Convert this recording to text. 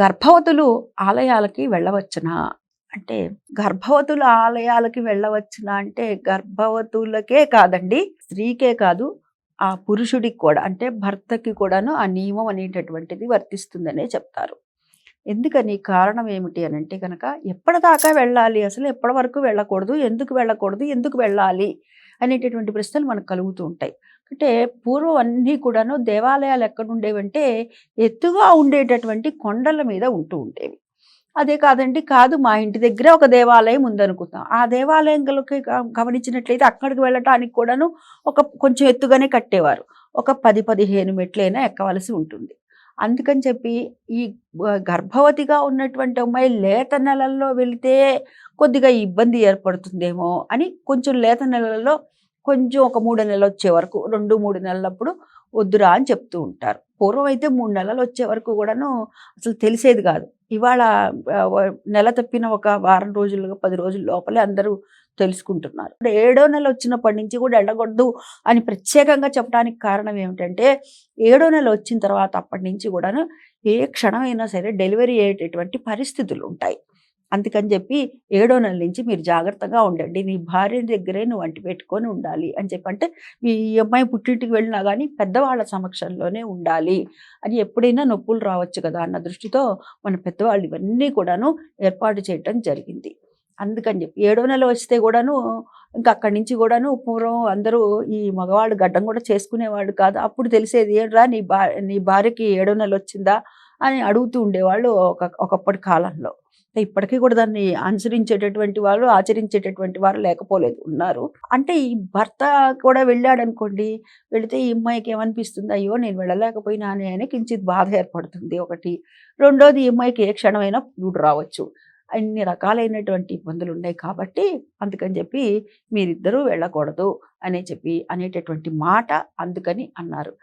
గర్భవతులు ఆలయాలకి వెళ్ళవచ్చునా? అంటే గర్భవతుల ఆలయాలకి వెళ్ళవచ్చునా అంటే గర్భవతులకే కాదండి స్త్రీకే కాదు ఆ పురుషుడికి కూడా అంటే భర్తకి కూడాను ఆ నియమం అనేటటువంటిది వర్తిస్తుందనే చెప్తారు. ఎందుకని కారణం ఏమిటి అని అంటే కనుక ఎప్పటిదాకా వెళ్ళాలి? అసలు ఎప్పటి వరకు వెళ్ళకూడదు? ఎందుకు వెళ్ళకూడదు? ఎందుకు వెళ్ళాలి? అనేటటువంటి ప్రశ్నలు మనకు కలుగుతూ ఉంటాయి. అంటే పూర్వం అన్నీ కూడాను దేవాలయాలు ఎక్కడుండేవంటే ఎత్తుగా ఉండేటటువంటి కొండల మీద ఉంటూ ఉండేవి. అదే కాదండి కాదు మా ఇంటి దగ్గర ఒక దేవాలయం ఉందనుకుందాం. ఆ దేవాలయంలోకి గమనించినట్లయితే అక్కడికి వెళ్ళటానికి కూడాను ఒక కొంచెం ఎత్తుగానే కట్టేవారు. ఒక పది పదిహేను మెట్లైనా ఎక్కవలసి ఉంటుంది. అందుకని చెప్పి ఈ గర్భవతిగా ఉన్నటువంటి అమ్మాయి లేత నెలల్లో వెళితే కొద్దిగా ఇబ్బంది ఏర్పడుతుందేమో అని కొంచెం లేత నెలల్లో కొంచెం ఒక మూడు నెలలు వచ్చే వరకు రెండు మూడు నెలలప్పుడు వద్దురా అని చెప్తూ ఉంటారు. పూర్వం అయితే మూడు నెలలు వచ్చే వరకు కూడాను అసలు తెలిసేది కాదు. ఇవాళ నెల తప్పిన ఒక వారం రోజులుగా పది రోజుల లోపలే అందరూ తెలుసుకుంటున్నారు. ఏడో నెల వచ్చినప్పటి నుంచి కూడా ఎండగొద్దు అని ప్రత్యేకంగా చెప్పడానికి కారణం ఏమిటంటే ఏడో నెల వచ్చిన తర్వాత అప్పటి నుంచి కూడాను ఏ క్షణమైనా సరే డెలివరీ అయ్యేటటువంటి పరిస్థితులు ఉంటాయి. అందుకని చెప్పి ఏడో నెల నుంచి మీరు జాగ్రత్తగా ఉండండి. నీ భార్య దగ్గరే నువ్వు అంటి పెట్టుకొని ఉండాలి అని చెప్పి అంటే మీ అమ్మాయి పుట్టింటికి వెళ్ళినా కానీ పెద్దవాళ్ళ సమక్షంలోనే ఉండాలి అని ఎప్పుడైనా నొప్పులు రావచ్చు కదా అన్న దృష్టితో మన పెద్దవాళ్ళు ఇవన్నీ కూడాను ఏర్పాటు చేయటం జరిగింది. అందుకని చెప్పి ఏడో నెల వస్తే కూడాను ఇంకా అక్కడి నుంచి కూడాను పూర్వం అందరూ ఈ మగవాళ్ళు గడ్డం కూడా చేసుకునేవాడు కాదు. అప్పుడు తెలిసేది ఏడ్రా నీ భార్య నీ భార్యకి ఏడో నెల వచ్చిందా? అని అడుగుతూ ఉండేవాళ్ళు ఒక ఒకప్పటి కాలంలో. ఇప్పటికీ కూడా దాన్ని అనుసరించేటటువంటి వాళ్ళు ఆచరించేటటువంటి వారు లేకపోలేదు ఉన్నారు. అంటే ఈ భర్త కూడా వెళ్ళాడు అనుకోండి వెళితే ఈ అమ్మాయికి ఏమనిపిస్తుంది? అయ్యో నేను వెళ్ళలేకపోయినానే అని కించిత్ బాధ ఏర్పడుతుంది. ఒకటి. రెండోది ఈ అమ్మాయికి ఏ క్షణమైనా పురుడు రావచ్చు. అన్ని రకాలైనటువంటి ఇబ్బందులు ఉన్నాయి కాబట్టి అందుకని చెప్పి మీరిద్దరూ వెళ్ళకూడదు అని చెప్పి అనేటటువంటి మాట అందుకని అన్నారు.